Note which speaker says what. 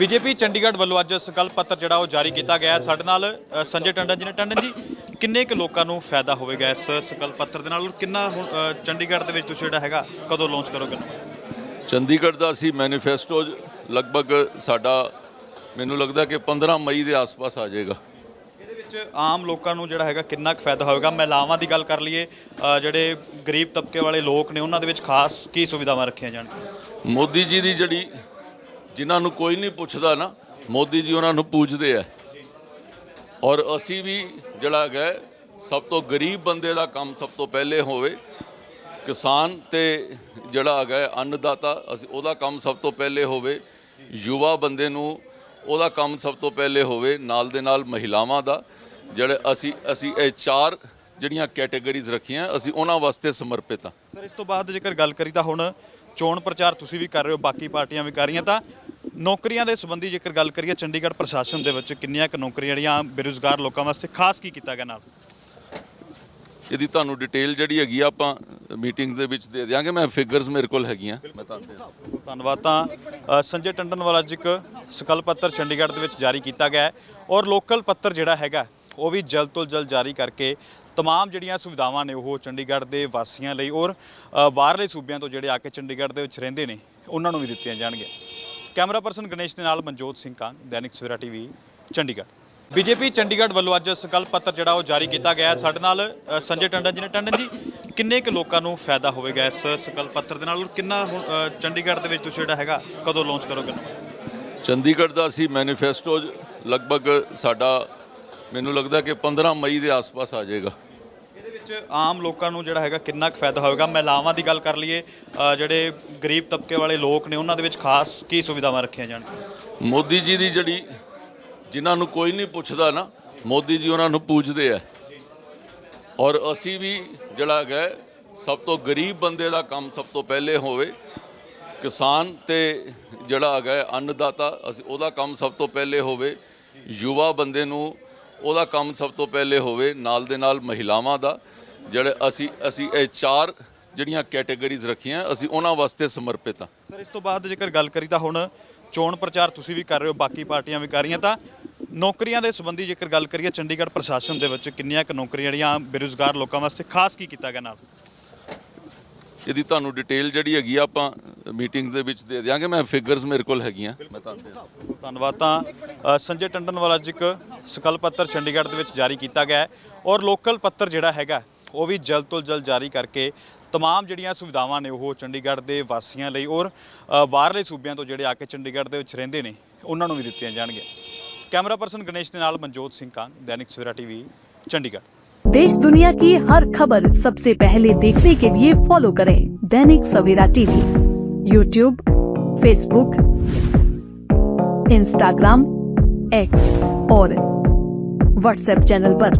Speaker 1: BJP Chandigarh ਵੱਲੋਂ ਅੱਜ ਸੰਕਲਪ ਪੱਤਰ ਜਿਹੜਾ ਉਹ ਜਾਰੀ ਕੀਤਾ ਗਿਆ ਹੈ। ਸਾਡੇ ਨਾਲ ਅ, ਸੰਜੇ ਟੰਡਨ ਜੀ ਨੇ। ਟੰਡਨ ਜੀ ਕਿੰਨੇ ਕੁ ਲੋਕਾਂ ਨੂੰ ਫਾਇਦਾ ਹੋਵੇਗਾ ਇਸ ਸੰਕਲਪ ਪੱਤਰ ਦੇ ਨਾਲ? ਔਰ ਕਿੰਨਾ ਹੁਣ, ਅ, ਚੰਡੀਗੜ੍ਹ ਦੇ ਵਿੱਚ ਤੁਸੀਂ ਜਿਹੜਾ ਹੈਗਾ ਕਦੋਂ ਲਾਂਚ ਕਰੋਗੇ?
Speaker 2: ਚੰਡੀਗੜ੍ਹ ਦਾ ਅਸੀਂ ਮੈਨੀਫੈਸਟੋ ਲਗਭਗ ਸਾਡਾ ਮੈਨੂੰ ਲੱਗਦਾ ਕਿ 15 ਮਈ ਦੇ ਆਸ-ਪਾਸ ਆ ਜਾਏਗਾ।
Speaker 1: ਇਹਦੇ ਵਿੱਚ ਆਮ ਲੋਕਾਂ ਨੂੰ ਜਿਹੜਾ ਹੈਗਾ ਕਿੰਨਾ ਕੁ ਫਾਇਦਾ ਹੋਵੇਗਾ? ਮਹਿਲਾਵਾਂ ਦੀ ਗੱਲ ਕਰ ਲਈਏ ਅ, ਜਿਹੜੇ ਗਰੀਬ ਤਬਕੇ ਵਾਲੇ ਲੋਕ ਨੇ ਉਹਨਾਂ ਦੇ ਵਿੱਚ ਖਾਸ ਕੀ ਸੁਵਿਧਾਵਾਂ ਰੱਖੀਆਂ ਜਾਣਗੀਆਂ
Speaker 2: ਮੋਦੀ ਜੀ ਦੀ ਜਿਹੜੀ ਜਿਨ੍ਹਾਂ ਨੂੰ ਕੋਈ ਨਹੀਂ ਪੁੱਛਦਾ ਨਾ, ਮੋਦੀ ਜੀ ਉਹਨਾਂ ਨੂੰ ਪੂਜਦੇ ਆ। ਔਰ ਅਸੀਂ ਵੀ ਜਿਹੜਾ ਹੈਗਾ, ਸਭ ਤੋਂ ਗਰੀਬ ਬੰਦੇ ਦਾ ਕੰਮ ਸਭ ਤੋਂ ਪਹਿਲੇ ਹੋਵੇ। ਕਿਸਾਨ ਤੇ ਜਿਹੜਾ ਹੈਗਾ, ਅੰਨਦਾਤਾ, ਅਸੀਂ ਉਹਦਾ ਕੰਮ ਸਭ ਤੋਂ ਪਹਿਲੇ ਹੋਵੇ। ਯੁਵਾ ਬੰਦੇ ਨੂੰ ਉਹਦਾ ਕੰਮ ਸਭ ਤੋਂ ਪਹਿਲੇ ਹੋਵੇ, ਨਾਲ ਦੇ ਨਾਲ ਮਹਿਲਾਵਾਂ ਦਾ। ਜਿਹੜੇ ਅਸੀਂ ਅਸੀਂ ਇਹ ਚਾਰ ਜਿਹੜੀਆਂ ਕੈਟਾਗਰੀਜ਼ ਰੱਖੀਆਂ, ਅਸੀਂ ਉਹਨਾਂ ਵਾਸਤੇ ਸਮਰਪਿਤ ਹਾਂ।
Speaker 1: ਸਰ, ਇਸ ਤੋਂ ਬਾਅਦ ਜੇਕਰ ਗੱਲ ਕਰੀ ਤਾਂ ਹੁਣ ਚੋਣ ਪ੍ਰਚਾਰ ਤੁਸੀਂ ਵੀ ਕਰ ਰਹੇ ਹੋ, ਬਾਕੀ ਪਾਰਟੀਆਂ ਵੀ ਕਰ ਰਹੀਆਂ ਤਾਂ ਨੌਕਰੀਆਂ ਦੇ ਸੰਬੰਧੀ ਜੇਕਰ ਗੱਲ ਕਰੀਏ ਚੰਡੀਗੜ੍ਹ ਪ੍ਰਸ਼ਾਸਨ ਦੇ ਵਿੱਚ ਕਿੰਨੀਆਂ ਕੁ ਨੌਕਰੀਆਂ ਜਿਹੜੀਆਂ ਬੇਰੁਜ਼ਗਾਰ ਲੋਕਾਂ ਵਾਸਤੇ ਖਾਸ ਕੀ ਕੀਤਾ ਗਿਆ ਨਾਲ?
Speaker 2: ਇਹਦੀ ਤੁਹਾਨੂੰ ਡਿਟੇਲ ਜਿਹੜੀ ਹੈਗੀ ਆ ਆਪਾਂ ਮੀਟਿੰਗ ਦੇ ਵਿੱਚ ਦੇ ਦਿਆਂਗੇ। ਮੈਂ ਫਿਗਰਸ ਮੇਰੇ ਕੋਲ ਹੈਗੀਆਂ। ਮੈਂ ਤੁਹਾਨੂੰ।
Speaker 1: ਧੰਨਵਾਦ ਤਾਂ ਅ, ਸੰਜੇ ਟੰਡਨ ਵਾਲਾ ਅੱਜ ਇੱਕ ਸਕਲ ਪੱਤਰ ਚੰਡੀਗੜ੍ਹ ਦੇ ਵਿੱਚ ਜਾਰੀ ਕੀਤਾ ਗਿਆ ਹੈ ਔਰ ਲੋਕਲ ਪੱਤਰ ਜਿਹੜਾ ਹੈਗਾ ਉਹ ਵੀ ਜਲਦ ਤੋਂ ਜਲਦ ਜਾਰੀ ਕਰਕੇ ਤਮਾਮ ਜਿਹੜੀਆਂ ਸੁਵਿਧਾਵਾਂ ਨੇ ਉਹ ਚੰਡੀਗੜ੍ਹ ਦੇ ਵਾਸੀਆਂ ਲਈ ਔਰ ਅ, ਬਾਹਰਲੇ ਸੂਬਿਆਂ ਤੋਂ ਜਿਹੜੇ ਆ ਕੇ ਚੰਡੀਗੜ੍ਹ ਦੇ ਵਿੱਚ ਰਹਿੰਦੇ ਨੇ ਉਹਨਾਂ ਨੂੰ ਵੀ ਦਿੱਤੀਆਂ ਜਾਣਗੀਆਂ। ਕੈਮਰਾ ਪਰਸਨ ਗਣੇਸ਼ ਦੇ ਨਾਲ ਮਨਜੋਤ ਸਿੰਘ ਕਾਂਗ ਦੈਨਿਕ ਸਵੇਰਾ ਟੀਵੀ ਚੰਡੀਗੜ੍ਹ। ਬੀਜੇਪੀ ਚੰਡੀਗੜ੍ਹ ਵੱਲੋਂ ਅੱਜ ਸੰਕਲਪ ਪੱਤਰ ਜਿਹੜਾ ਉਹ ਜਾਰੀ ਕੀਤਾ ਗਿਆ। ਸਾਡੇ ਨਾਲ ਅ, ਸੰਜੇ ਟੰਡਨ ਜੀ ਨੇ। ਟੰਡਨ ਜੀ ਕਿੰਨੇ ਕੁ ਲੋਕਾਂ ਨੂੰ ਫਾਇਦਾ ਹੋਵੇਗਾ ਇਸ ਸੰਕਲਪ ਪੱਤਰ ਦੇ ਨਾਲ? ਔਰ ਕਿੰਨਾ ਹੁਣ, ਅ, ਚੰਡੀਗੜ੍ਹ ਦੇ ਵਿੱਚ ਤੁਸੀਂ ਜਿਹੜਾ ਹੈਗਾ ਕਦੋਂ ਲਾਂਚ ਕਰੋਗੇ?
Speaker 2: ਚੰਡੀਗੜ੍ਹ ਦਾ ਅਸੀਂ ਮੈਨੀਫੈਸਟੋ ਲਗਭਗ ਸਾਡਾ ਮੈਨੂੰ ਲੱਗਦਾ ਕਿ 15 ਮਈ ਦੇ ਆਸ-ਪਾਸ ਆ ਜਾਏਗਾ।
Speaker 1: ਵਿੱਚ ਆਮ ਲੋਕਾਂ ਨੂੰ ਜਿਹੜਾ ਹੈਗਾ ਕਿੰਨਾ ਕੁ ਫਾਇਦਾ ਹੋਵੇਗਾ? ਮਹਿਲਾਵਾਂ ਦੀ ਗੱਲ ਕਰ ਲਈਏ ਅ, ਜਿਹੜੇ ਗਰੀਬ ਤਬਕੇ ਵਾਲੇ ਲੋਕ ਨੇ ਉਹਨਾਂ ਦੇ ਵਿੱਚ ਖਾਸ ਕੀ ਸੁਵਿਧਾਵਾਂ ਰੱਖੀਆਂ ਜਾਣਗੀਆਂ
Speaker 2: ਮੋਦੀ ਜੀ ਦੀ ਜਿਹੜੀ ਜਿਨ੍ਹਾਂ ਨੂੰ ਕੋਈ ਨਹੀਂ ਪੁੱਛਦਾ ਨਾ ਮੋਦੀ ਜੀ ਉਹਨਾਂ ਨੂੰ ਪੂਜਦੇ ਆ। ਔਰ ਅਸੀਂ ਵੀ ਜਿਹੜਾ ਹੈਗਾ ਸਭ ਤੋਂ ਗਰੀਬ ਬੰਦੇ ਦਾ ਕੰਮ ਸਭ ਤੋਂ ਪਹਿਲੇ ਹੋਵੇ। ਕਿਸਾਨ ਤੇ ਜਿਹੜਾ ਹੈਗਾ ਅੰਨਦਾਤਾ ਅਸੀਂ ਉਹਦਾ ਕੰਮ ਸਭ ਤੋਂ ਪਹਿਲੇ ਹੋਵੇ। ਯੁਵਾ ਬੰਦੇ ਨੂੰ ਉਹਦਾ ਕੰਮ ਸਭ ਤੋਂ ਪਹਿਲੇ ਹੋਵੇ ਨਾਲ ਦੇ ਨਾਲ ਮਹਿਲਾਵਾਂ ਦਾ। ਜਿਹੜੇ ਅਸੀਂ ਅਸੀਂ ਇਹ ਚਾਰ ਜਿਹੜੀਆਂ ਕੈਟਾਗਰੀਜ਼ ਰੱਖੀਆਂ ਅਸੀਂ ਉਹਨਾਂ ਵਾਸਤੇ ਸਮਰਪਿਤ ਹਾਂ।
Speaker 1: ਸਰ ਇਸ ਤੋਂ ਬਾਅਦ ਜੇਕਰ ਗੱਲ ਕਰੀ ਤਾਂ ਹੁਣ ਚੋਣ ਪ੍ਰਚਾਰ ਤੁਸੀਂ ਵੀ ਕਰ ਰਹੇ ਹੋ ਬਾਕੀ ਪਾਰਟੀਆਂ ਵੀ ਕਰ ਰਹੀਆਂ ਤਾਂ ਨੌਕਰੀਆਂ ਦੇ ਸੰਬੰਧੀ ਜੇਕਰ ਗੱਲ ਕਰੀਏ ਚੰਡੀਗੜ੍ਹ ਪ੍ਰਸ਼ਾਸਨ ਦੇ ਵਿੱਚ ਕਿੰਨੀਆਂ ਕੁ ਨੌਕਰੀਆਂ ਜਿਹੜੀਆਂ ਬੇਰੁਜ਼ਗਾਰ ਲੋਕਾਂ ਵਾਸਤੇ ਖਾਸ ਕੀ ਕੀਤਾ ਗਿਆ ਨਾਲ?
Speaker 2: ਇਹਦੀ ਤੁਹਾਨੂੰ ਡਿਟੇਲ ਜਿਹੜੀ ਹੈਗੀ ਆ ਆਪਾਂ ਮੀਟਿੰਗ ਦੇ ਵਿੱਚ ਦੇ ਦਿਆਂਗੇ। ਮੈਂ ਫਿਗਰਸ ਮੇਰੇ ਕੋਲ ਹੈਗੀਆਂ ਮੈਂ ਤੁਹਾਨੂੰ।
Speaker 1: ਧੰਨਵਾਦ ਤਾਂ ਸੰਜੇ ਟੰਡਨ ਵਾਲਾ ਅੱਜ ਇੱਕ ਸਕਲ ਪੱਤਰ ਚੰਡੀਗੜ੍ਹ ਦੇ ਵਿੱਚ ਜਾਰੀ ਕੀਤਾ ਗਿਆ ਔਰ ਲੋਕਲ ਪੱਤਰ ਜਿਹੜਾ ਹੈਗਾ ਉਹ ਵੀ ਜਲਦ ਤੋਂ ਜਲਦ ਜਾਰੀ ਕਰਕੇ ਤਮਾਮ ਜਿਹੜੀਆਂ ਸੁਵਿਧਾਵਾਂ ਨੇ ਉਹ ਚੰਡੀਗੜ੍ਹ ਦੇ ਵਾਸੀਆਂ ਲਈ ਔਰ ਅ, ਬਾਹਰਲੇ ਸੂਬਿਆਂ ਤੋਂ ਜਿਹੜੇ ਆ ਕੇ ਚੰਡੀਗੜ੍ਹ ਦੇ ਵਿੱਚ ਰਹਿੰਦੇ ਨੇ ਉਹਨਾਂ ਨੂੰ ਵੀ ਦਿੱਤੀਆਂ ਜਾਣਗੀਆਂ ਕੈਮਰਾ ਪਰਸਨ ਗਣੇਸ਼ ਦੇ ਨਾਲ ਮਨਜੋਤ ਸਿੰਘ ਕਾਂਗ ਦੈਨਿਕ ਸਵੇਰਾ ਟੀਵੀ ਚੰਡੀਗੜ੍ਹ
Speaker 3: देश दुनिया की हर खबर सबसे पहले देखने के लिए फॉलो करें Dainik Savera TV YouTube Facebook Instagram X और व्हाट्सएप चैनल पर।